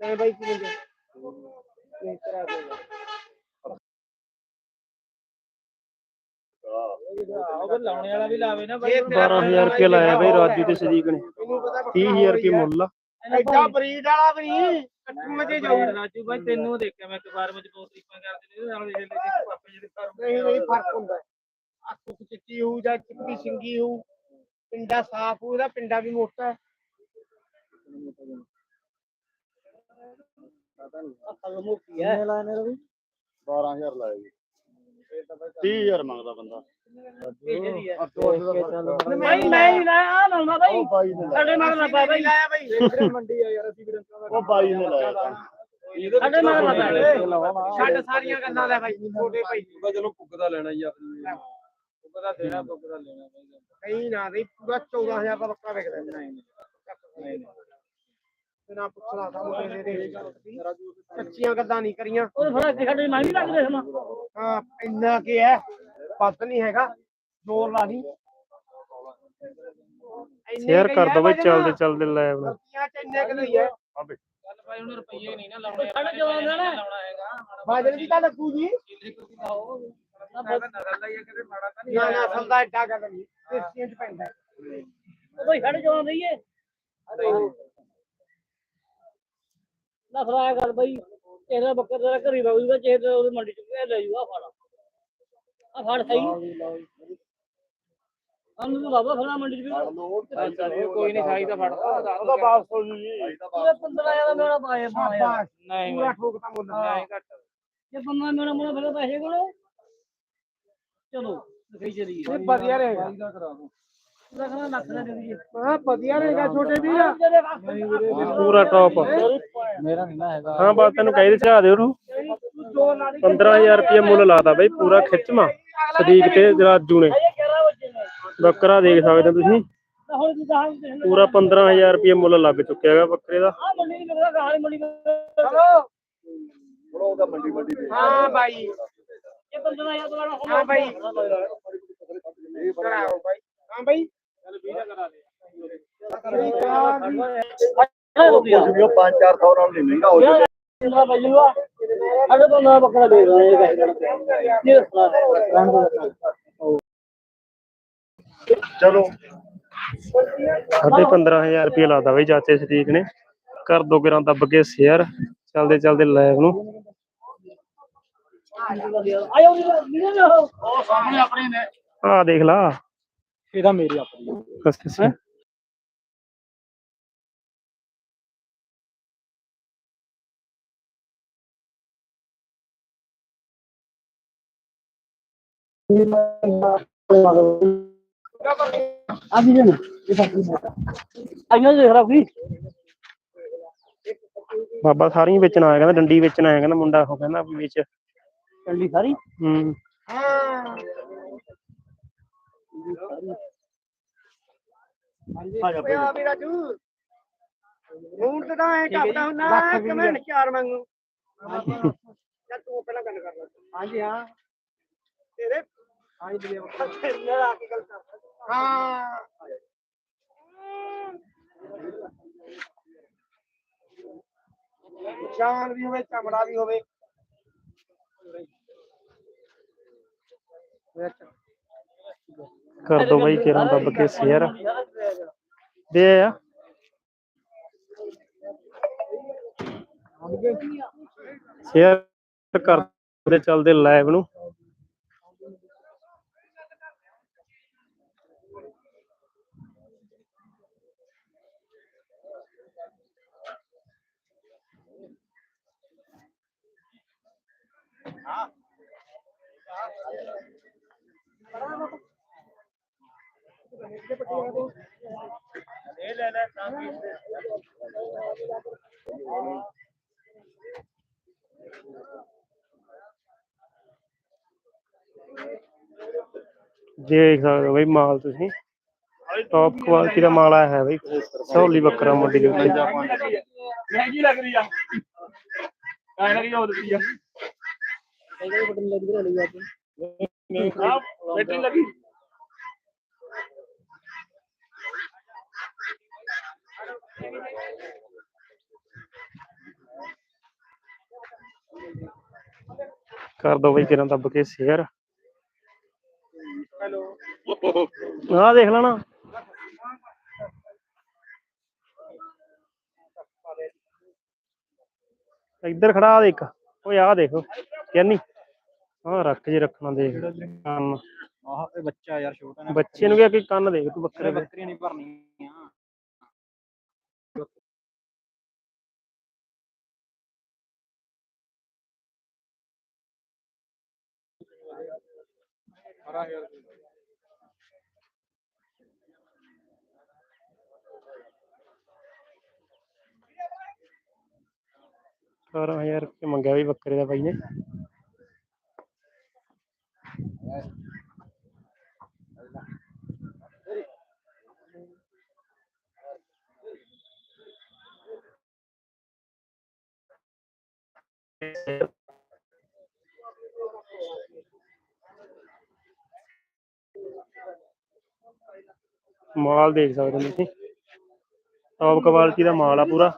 ਤੇ ਬਾਈ ਕੀ ਮਿਲ ਇਸ ਤਰ੍ਹਾਂ ਦੇ। ਉਹ ਲਾਉਣੇ ਵਾਲਾ ਵੀ ਲਾਵੇ ਨਾ ਬਾਈ। 12000 ਰੁਪਏ ਲਾਇਆ ਬਈ ਰਾਜੂ ਤੇ ਸਦੀਕ ਨੇ। ਮੈਨੂੰ ਪਤਾ 30000 ਰੁਪਏ ਮੁੱਲ ਆ। ਐਡਾ ਬਰੀਡ ਵਾਲਾ ਵੀ ਨਹੀਂ ਕੱਟੂ ਮਜੇ ਜਾਊ। ਰਾਜੂ ਬਾਈ ਤੈਨੂੰ ਦੇਖਿਆ ਮੈਂ ਇੱਕ ਵਾਰ ਵਿੱਚ ਤਰੀਕਾਂ ਕਰਦੇ ਨੇ ਨਾਲ ਦੇ ਲੈ ਪਾਪੇ ਜਿਹੜੇ ਘਰ ਨਹੀਂ ਨਹੀਂ ਫ਼ਰਕ ਹੁੰਦਾ। ਹੈ ਆ ਕੁੱਕ ਚਿੱਟੀ ਹੋਊ ਜਾਂ ਚਿੱਟੀ ਸਿੰਗੀ ਹੋਊ ਪਿੰਡਾ ਸਾਫ਼ ਹੋਊ ਇਹਦਾ ਪਿੰਡਾ ਵੀ ਮੋਟਾ ਹੈ। ਅਕਲ ਮੋਟੀ ਹੈ। 12000 ਲਾਇਆ ਜੀ। 30000 ਮੰਗਦਾ ਬੰਦਾ। ਹੈ ਬਾਈ ਮੈਂ ਹੀ ਲਾਇਆ ਆ ਨਾ ਬਾਈ। ਸਾਡੇ ਮਗਰ ਨਾ ਪਾ ਬਾਈ ਲਾਇਆ। ਬਾਈ। ਮੰਡੀ ਆ ਯਾਰ ਅਸੀਂ ਵੀਰੇ ਉਹ ਬਾਈ ਨੇ ਲਾਇਆ। ਸਾਡੇ ਮਗਰ ਨਾ ਪਾ ਛੱਡ ਸਾਰੀਆਂ ਗੱਲਾਂ ਲੈ ਬਾਈ ਛੋਟੇ ਭਾਈ। ਉਹਦਾ ਚਲੋ ਪੁੱਗ ਦਾ ਲੈਣਾ ਜੀ ਆਪਣੀ ਪੁੱਗ ਦਾ ਦੇਣਾ ਪੁੱਗ ਦਾ ਲੈਣਾ। ਨਹੀਂ ਨਾ ਨਹੀਂ ਪੂਰਾ 14000 ਦਾ ਬੱਕਰਾ ਵਿਕਦਾ ਨਹੀਂ। ਬਿਨਾ ਪੁੱਛਣਾ ਤਾਂ ਮੁੰਡੇ ਦੇ ਸੱਚੀਆਂ ਗੱਲਾਂ ਨਹੀਂ ਕਰੀਆਂ। ਉਹ ਫੜਾ ਕੇ ਸਾਡੇ ਮੈਂ ਵੀ ਲੱਗ ਰਿਹਾ ਸਮਾਂ। ਹਾਂ ਇੰਨਾ ਕੀ ਹੈ ਪਤ ਨਹੀਂ ਹੈਗਾ। ਜ਼ੋਰ ਲਾ ਨਹੀਂ ਸ਼ੇਅਰ ਕਰ ਦੋ ਬਈ। ਚੱਲਦੇ ਚੱਲਦੇ ਲਾਈਵ ਨੂੰ। ਇੰਨੇ ਕੁ ਹੀ। ਹੈ ਸਾਡੇ ਜਵਾਨ ਦਾ ਨਾ। ਬਾਜਣ ਵੀ ਤਾਂ ਲੱਗੂ ਜੀ। ਨਾ ਨਾ ਸੰਦਾ ਏਡਾ ਗੱਲ ਨਹੀਂ। ਦੇਸੀਆਂ ਚ ਪੈਂਦਾ। ਉਹ ਕੋਈ ਸਾਡੇ ਜਵਾਨ ਰਹੀਏ। ਨਾ ਫਰਾਇਆ ਕਰ ਬਈ ਇਹਦਾ ਬੱਕਰ ਤੇਰਾ ਘਰੀ ਰਹੂਗਾ ਜੇ ਤੇ ਉਹਦੀ ਮੰਡੀ ਚ ਗਿਆ ਲੈ ਜੂਗਾ ਫੜ। ਆ ਫੜ ਸਹੀ। ਸਾਨੂੰ ਤਾਂ ਬਾਬਾ ਫੜਾ ਮੰਡੀ ਚ ਵੀ। ਕੋਈ ਨਹੀਂ ਖਾਈ ਤਾਂ ਫੜਦਾ ਉਹਦਾ ਵਾਪਸ ਹੋ ਜੂ ਜੀ। ਪੂਰੇ 15000 ਦਾ ਮੇਰਾ ਪਾਇਆ ਪਾਇਆ ਸ਼ਾਬਾਸ਼। ਪੂਰਾ ਠੋਕਦਾ ਮੁੱਲ ਜੇ ਬੰਦਾ ਮੇਰਾ ਮੁੰਡਾ ਫਿਰ ਪੈਸੇ ਕੋਲ। ਚਲੋ ਦਿਖਾਈ ਚਲੀ ਇਹ ਵਧੀਆ ਰਹੇਗਾ। ਦਾ ਦੇ ਵਧੀਆ ਰਹੇਗਾ ਛੋਟੇ ਵੀਰ। ਪੂਰਾ ਟੌਪ ਮੇਰਾ ਨਹੀਂ ਨਾ ਹੈਗਾ। ਹਾਂ ਬਾਤ ਤੈਨੂੰ ਕਹੀ ਦਿਖਾ ਦਿਓ ਉਹਨੂੰ। ਜ਼ੋਰ ਲਾ ਨਹੀਂ 15000 ਰੁਪਏ ਮੁੱਲ ਲਾਤਾ ਬਈ ਪੂਰਾ ਖਿੱਚਵਾ। ਸਦੀਕ ਤੇ ਰਾਜੂ ਨੇ। ਇਹ 11 ਵਜੇ ਨੇ ਬੱਕਰਾ ਦੇਖ ਸਕਦੇ ਹੋ ਤੁਸੀਂ। ਪੂਰਾ 15000 ਰੁਪਏ ਮੁੱਲ ਲੱਗ ਚੁੱਕਿਆ ਹੈਗਾ ਬੱਕਰੇ ਦਾ। ਦੇ ਹਾਂ ਬਾਈ। ਇਹ 15000 ਦਾ ਹਾਂ ਬਾਈ। ਹਾਂ ਬਾਈ। ਉਹ 5-400 ਨਾਲ ਨਹੀਂ ਮਹਿੰਗਾ ਹੋ ਜਾਊਗਾ ਨਾ ਬਜੂਗਾ ਅਰੇ ਤੋਂ ਨਾ ਬੱਕਰਾ ਦੇ ਰਹੇ ਇਹ ਇਹ ਚਲੋ ਸਾਢੇ 15000 ਰੁਪਏ ਲਾਤਾ ਬਈ ਚਾਚੇ ਸਦੀਕ ਨੇ। ਕਰ ਦੋ ਗਿਰਾਂ ਦੱਬ ਕੇ ਸ਼ੇਅਰ ਚੱਲਦੇ ਚੱਲਦੇ ਲਾਈਵ ਨੂੰ। ਆਇਓ ਨਹੀਂ ਨਹੀਂ ਉਹ ਸਾਹਮਣੇ ਆਪਣੇ ਨੇ। ਆਹ ਦੇਖ ਲਾ। ਇਹਦਾ ਮੇਰੀ ਆਪਣੀ ਅੱਛਾ ਅੱਛਾ ਅਭੀ ਜਨ ਇਹ ਫਾਕੀ ਆਇਓ ਦੇਖ ਰਹਾ ਕੋਈ ਬਾਬਾ ਸਾਰੀਆਂ ਵੇਚਣ ਆਇਆ ਕਹਿੰਦਾ ਡੰਡੀ ਵੇਚਣ ਆਇਆ ਕਹਿੰਦਾ ਮੁੰਡਾ ਉਹ ਕਹਿੰਦਾ ਵੀ ਵੇਚ। ਚੰਡੀ ਸਾਰੀ? ਹੂੰ। ਹਾਂ ਓਏ ਆ ਵੀ ਰਾਜੂ ਹੁਣ ਤੇ ਤਾਂ ਐ ਕਰਦਾ ਹੁੰਨਾ ਕਿਵੇਂ ਚਾਰ ਮੰਗੂ ਚੱਲ ਤੂੰ ਪਹਿਲਾਂ ਗੱਲ ਕਰ ਲੈ। ਹਾਂਜੀ ਹਾਂ। ਤੇਰੇ ਹਾਂਜੀ ਬਲੇ ਤੇਰੇ ਨਾਲ ਆ ਕੇ ਗੱਲ ਕਰ ਹਾਂ। ਸ਼ਾਨ ਵੀ ਹੋਵੇ ਚਮੜਾ ਵੀ ਹੋਵੇ। ਕਰ ਦੋ ਬਈ ਕਿਰਾਂ ਦੱਬ ਕੇ ਸ਼ੇਅਰ। ਦੇ ਆ ਸ਼ੇਅਰ ਕਰਦੇ ਚੱਲਦੇ ਲਾਈਵ ਨੂੰ। ਦੇਖ ਸਕਦੇ ਹੋ ਬਈ ਮਾਲ ਤੁਸੀਂ ਟੌਪ ਕੁਆਲਿਟੀ ਦਾ ਮਾਲ ਆਇਆ ਹੈ ਬਈ ਸਹੌਲੀ ਬੱਕਰਾ ਮੰਡੀ ਦੇ ਉੱਤੇ ਮਹਿੰਗੀ ਲੱਗ ਰਹੀ ਆ ਕਾਹ ਲੱਗੀ ਹੋ ਰਹੀ ਆ ਹਾਂ ਬੈਟਰੀ ਲੱਗੀ ਕਰ ਦੋ ਬਈ ਕਿਰਾਂ कर दो भाई किरण दब के शेयर हाँ देख लेना। इधर खड़ा देख। ओ आ देखो। यानी हाँ रख जी रखना देख। कान बच्चा यार छोटा बच्चे नु क्या कान देख तू बकरे बकरी नहीं भरनी 18000 ਰੁਪਏ ਮੰਗਿਆ ਵੀ ਬੱਕਰੇ ਦਾ ਬਾਈ ਨੇ। ਮਾਲ ਦੇਖ ਸਕਦੇ ਹੋ ਤੁਸੀਂ ਟੌਪ ਕੁਆਲਿਟੀ ਦਾ ਮਾਲ ਆ ਪੂਰਾ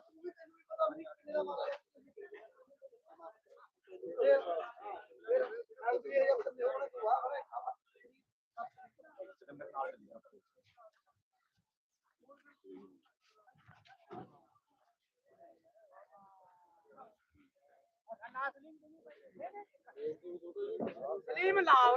ਸਲੀਮ ਲਾਓ